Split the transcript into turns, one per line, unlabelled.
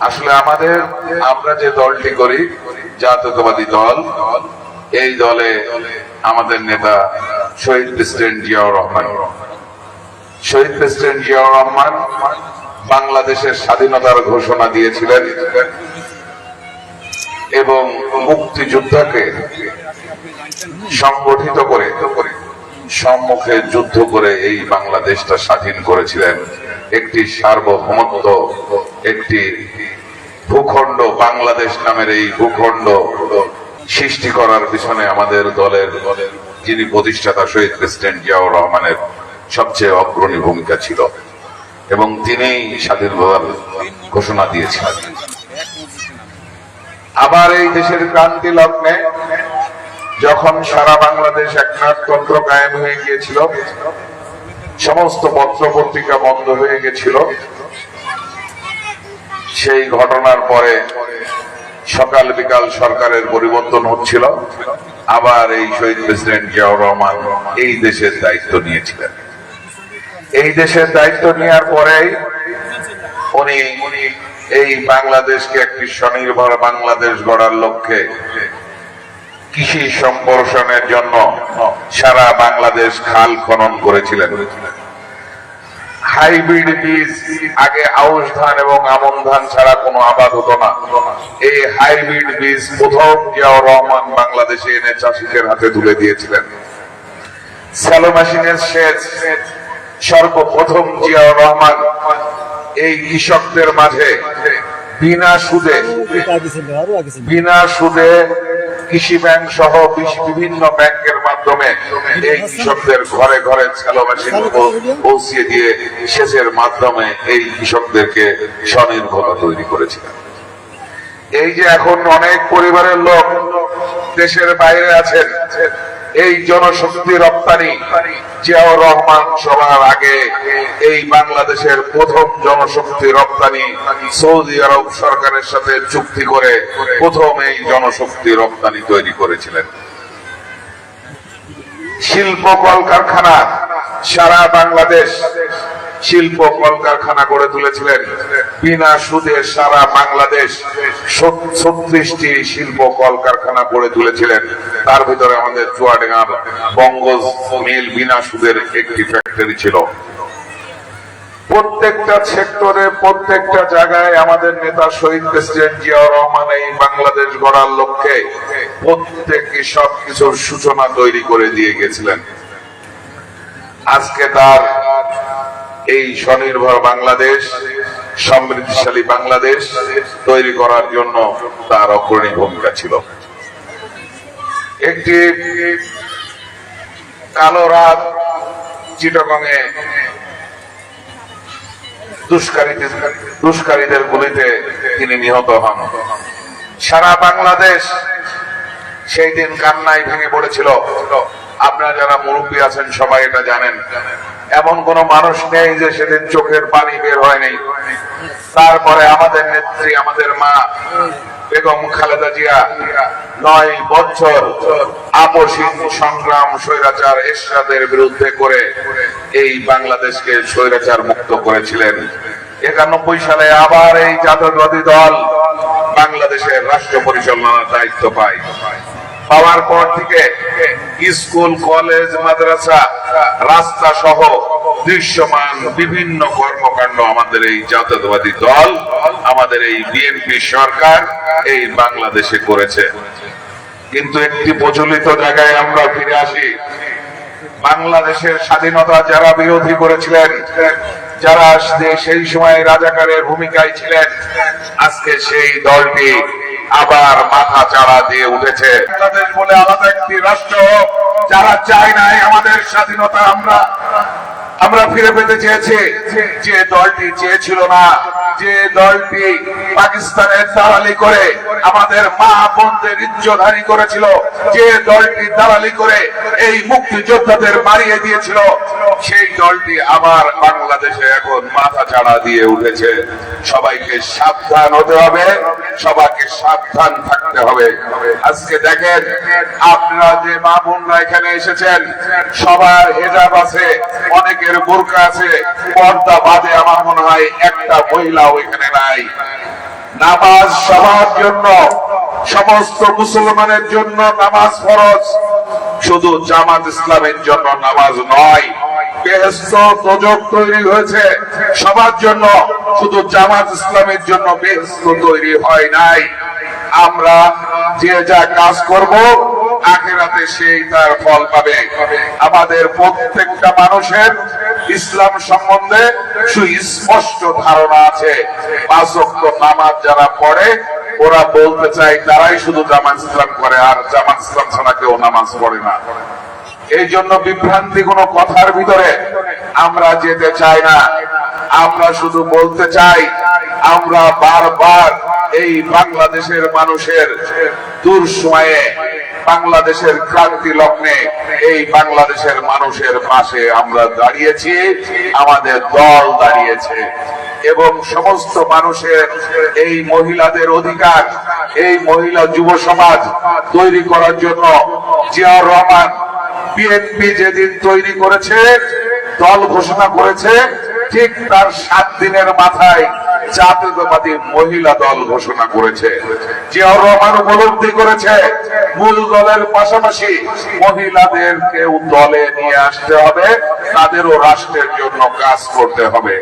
আসলে আমাদের, আমরা যে দলটি করি, জাতীয়তাবাদী দল, এই দলে আমাদের নেতা শহীদ প্রেসিডেন্ট জিয়াউর রহমান। শহীদ প্রেসিডেন্ট জিয়াউর রহমান বাংলাদেশের স্বাধীনতার ঘোষণা দিয়েছিলেন এবং মুক্তিযোদ্ধাকে সংগঠিত করে, সম্মুখে যুদ্ধ করে এই বাংলাদেশটা স্বাধীন করেছিলেন। একটি সার্বভৌমত্ব একটি ভূখণ্ড বাংলাদেশ নামের এই ভূখণ্ড সৃষ্টি করার পিছনে আমাদের দলের যিনি প্রতিষ্ঠাতা শহীদ প্রেসিডেন্ট জিয়াউর রহমানের সবচেয়ে অগ্রণী ভূমিকা ছিল এবং তিনি স্বাধীনতার ঘোষণা দিয়েছিলেন। আবার এই দেশের ক্রান্তি লগ্নে যখন সারা বাংলাদেশ একনাথতন্ত্র কায়েম হয়ে গিয়েছিল, সমস্ত পত্র পত্রিকা বন্ধ হয়ে গেছিল সেই ঘটনার পরে সকাল বিকাল সরকারের পরিবর্তন হচ্ছিল। আবার এই শহীদ প্রেসিডেন্ট জিয়াউর রহমান এই দেশের দায়িত্ব নিয়েছিলেন। এই দেশের দায়িত্ব নেওয়ার পরেই উনি এই বাংলাদেশকে একটি স্বনির্ভর বাংলাদেশ গড়ার লক্ষ্যে কৃষি সম্প্রসারণের জন্য সারা বাংলাদেশ খাল খনন করেছিলেন। হাইব্রিড বীজ আগে আউশ ধান এবং আমন ধান ছাড়া কোনো আবাদ হতো না। এই হাইব্রিড বীজ প্রথম জিয়াউর রহমান বাংলাদেশে এনে চাষিদের হাতে তুলে দিয়েছিলেন। স্যালো মেশিনের সেচ সর্বপ্রথম জিয়াউর রহমান এই কৃষকদের মাঝে বিনা সুদে বিনা সুদে কৃষি ব্যাংক সহ বিভিন্ন ব্যাংকের মাধ্যমে এই কৃষকদের ঘরে ঘরে ছেলো মেশিন পৌঁছিয়ে দিয়ে সেচের মাধ্যমে এই কৃষকদেরকে স্বনির্ভরতা তৈরি করেছিলেন। এই যে এখন অনেক পরিবারের লোক দেশের বাইরে আছেন এই জনশক্তি রপ্তানি জিয়াউর রহমান সবার আগে এই বাংলাদেশের প্রথম জনশক্তি রপ্তানি সৌদি আরব সরকারের সাথে চুক্তি করে প্রথম এই জনশক্তি রপ্তানি তৈরি করেছিলেন। শিল্প কল কারখানা সারা বাংলাদেশ শিল্প কলকারখানা গড়ে তুলেছিলেন। বিনা সুদে সারা বাংলাদেশ ছত্রিশটি শিল্প কলকারখানা গড়ে তুলেছিলেন। তার ভিতরে আমাদের চুয়াডাঙ্গার বঙ্গজ মিল বিনা সুদের একটি ফ্যাক্টরি ছিল। প্রত্যেকটা সেক্টরে, প্রত্যেকটা জায়গায় আমাদের নেতা শহীদ প্রেসিডেন্ট জিয়াউর রহমান এই বাংলাদেশ গড়ার লক্ষ্যে প্রত্যেককে সবকিছুর সূচনা তৈরি করে দিয়ে গেছিলেন। আজকে তার এই স্বনির্ভর বাংলাদেশ, সমৃদ্ধিশালী বাংলাদেশ তৈরি করার জন্য তার অগ্রণী ভূমিকা ছিল। একটি কালো রাত চিটগঙে দুষ্কারীদের দুষ্কারীদের গুলিতে তিনি নিহত হন। সারা বাংলাদেশ সেই দিন কান্নায় ভেঙে পড়েছিল। আপনারা যারা মুরব্বী আছেন সবাই এটা জানেন। এমন কোন মানুষ নেই যে সেদিন চোখের পানি বের হয়নি তারপরে আমাদের নেত্রী, আমাদের মা, বেগম খালেদা জিয়া, নয় বছর আপসীন সংগ্রাম স্বৈরাচার এরশাদের বিরুদ্ধে করে এই বাংলাদেশকে স্বৈরাচার মুক্ত করেছিলেন। একানব্বই সালে আবার এই জাতীয়তাবাদী দল বাংলাদেশের রাষ্ট্র পরিচালনার দায়িত্ব পায়। পাওয়ার পর থেকে স্কুল, কলেজ, মাদ্রাসা রাস্তা সহ দৃশ্যমান বিভিন্ন কর্মকাণ্ড আমাদের এই জাতীয়তাবাদী দল, আমাদের এই বিএনপি সরকার এই বাংলাদেশে করেছে। কিন্তু একটি প্রচলিত জায়গায় আমরা ফিরে আসি। বাংলাদেশের স্বাধীনতা যারা বিরোধী করেছিলেন, যারা সেই সময় রাজাকারের ভূমিকায় ছিলেন, আজকে সেই দলটি আবার মাথা চাড়া দিয়ে উঠেছে। বাংলাদেশ বলে আলাদা একটি রাষ্ট্র। যারা চায় নাই আমাদের স্বাধীনতা, আমরা আমরা ফিরে পেতে চেয়েছি। যে দলটি চেয়েছিল না যে দলটি পাকিস্তানের দালালি করে আমাদের মা বোনদের ইজ্জতহানি করেছিল, যে দলটি দালালি করে এই মুক্তিযোদ্ধাদের মারিয়ে দিয়েছিল, সেই দলটি আবার বাংলাদেশে এখন মাথা চাড়া দিয়ে উঠেছে। সবাইকে সাবধান হতে হবে, সবাইকে সাবধান থাকতে হবে। আজকে দেখেন, আপনারা যে মা বোনরা এখানে এসেছেন, সবার হেজাব আছে, অনেকের বোরকা আছে, পর্দা বাদে আমার মনে হয় একটা মহিলাও এখানে নাই। নামাজ সবার জন্য, সমস্ত মুসলমানের জন্য নামাজ ফরজ। শুধু জামাত ইসলামের জন্য নামাজ নয় তৈরি হয়েছে সবার জন্য। শুধু জামাত ইসলামের জন্য তৈরি হয় নাই। আমরা যে যা কাজ করব, আখেরাতে সেই তার ফল পাবে। আমাদের প্রত্যেকটা মানুষের ইসলাম সম্বন্ধে সুস্পষ্ট ধারণা আছে। পাঁচ ওয়াক্ত নামাজ যারা পড়ে, ওরা বলতে চায়, তারাই শুধু জামাত ইসলাম করে, আর জামাত ইসলাম ছাড়া কেউ নামাজ পড়ে না। এই জন্য বিভ্রান্তি কোন কথার ভিতরে আমরা যেতে চাই না। আমরা শুধু বলতে চাই, আমরা বারবার এই বাংলাদেশের মানুষের দূর সময়ে বাংলাদেশের ক্রান্তি লগ্নে এই বাংলাদেশের মানুষের পাশে আমরা দাঁড়িয়েছি, আমাদের দল দাঁড়িয়েছে এবং সমস্ত মানুষের এই মহিলাদের অধিকার, এই মহিলা যুব সমাজ তৈরি করার জন্য জিয়াউর রহমান বিএনপি যেদিন তৈরি করেছে, দল ঘোষণা করেছে, ঠিক তার সাত দিনের মাথায় জাতীয়তাবাদী মহিলা দল ঘোষণা করেছে। জিয়াউর রহমান উপলব্ধি করেছে, মূল দলের পাশাপাশি মহিলাদেরকেও দলে নিয়ে আসতে হবে, তাদেরও রাষ্ট্রের জন্য কাজ করতে হবে।